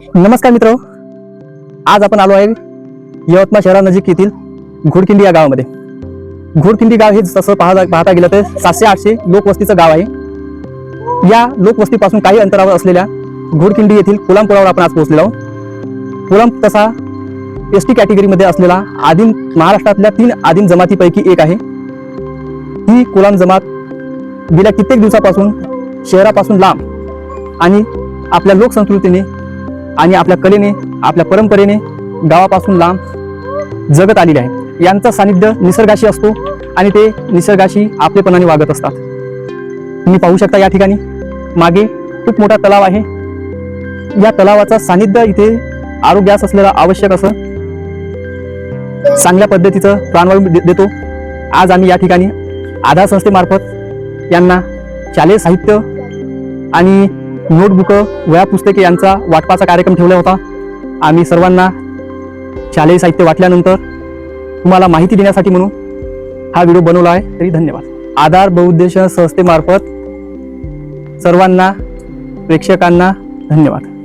नमस्कार मित्र. आज आपण आलो आहे यवतमाळ शहरानजीक येथील घोडकिंडी या गावामध्ये. घोडकिंडी गाव हे तसं पाहता पाहता गेलं तर सातशे आठशे लोकवस्तीचं गाव आहे. या लोकवस्तीपासून काही अंतरावर असलेल्या घोडकिंडी येथील कुलामपुरावर आपण आज पोहोचलेलो आहोत. कुलाम तसा एस टी कॅटेगरीमध्ये असलेला आदिम महाराष्ट्रातल्या तीन आदिम जमातीपैकी एक आहे. ही कुलाम जमात गेल्या कित्येक दिवसापासून शहरापासून लांब आणि आपल्या लोकसंस्कृतीने आणि आपल्या कलेने आपल्या परंपरेने गावापासून लांब जगत आलेले आहे. यांचं सानिध्य निसर्गाशी असतो आणि ते निसर्गाशी आपलेपणाने वागत असतात. तुम्ही पाहू शकता या ठिकाणी मागे खूप मोठा तलाव आहे. या तलावाचा सानिध्य इथे आरोग्यास असलेलं आवश्यक असं चांगल्या पद्धतीचं प्राणवायू दे- देतो. आज आम्ही या ठिकाणी आधार संस्थेमार्फत यांना शालेय साहित्य आणि नोटबुकं वया पुस्तके यांचा वाटपाचा कार्यक्रम ठेवला होता. आम्ही सर्वांना शालेय साहित्य वाटल्यानंतर तुम्हाला माहिती देण्यासाठी म्हणून हा व्हिडिओ बनवला आहे. तरी धन्यवाद. आधार बहुउद्देश संस्थेमार्फत सर्वांना प्रेक्षकांना धन्यवाद.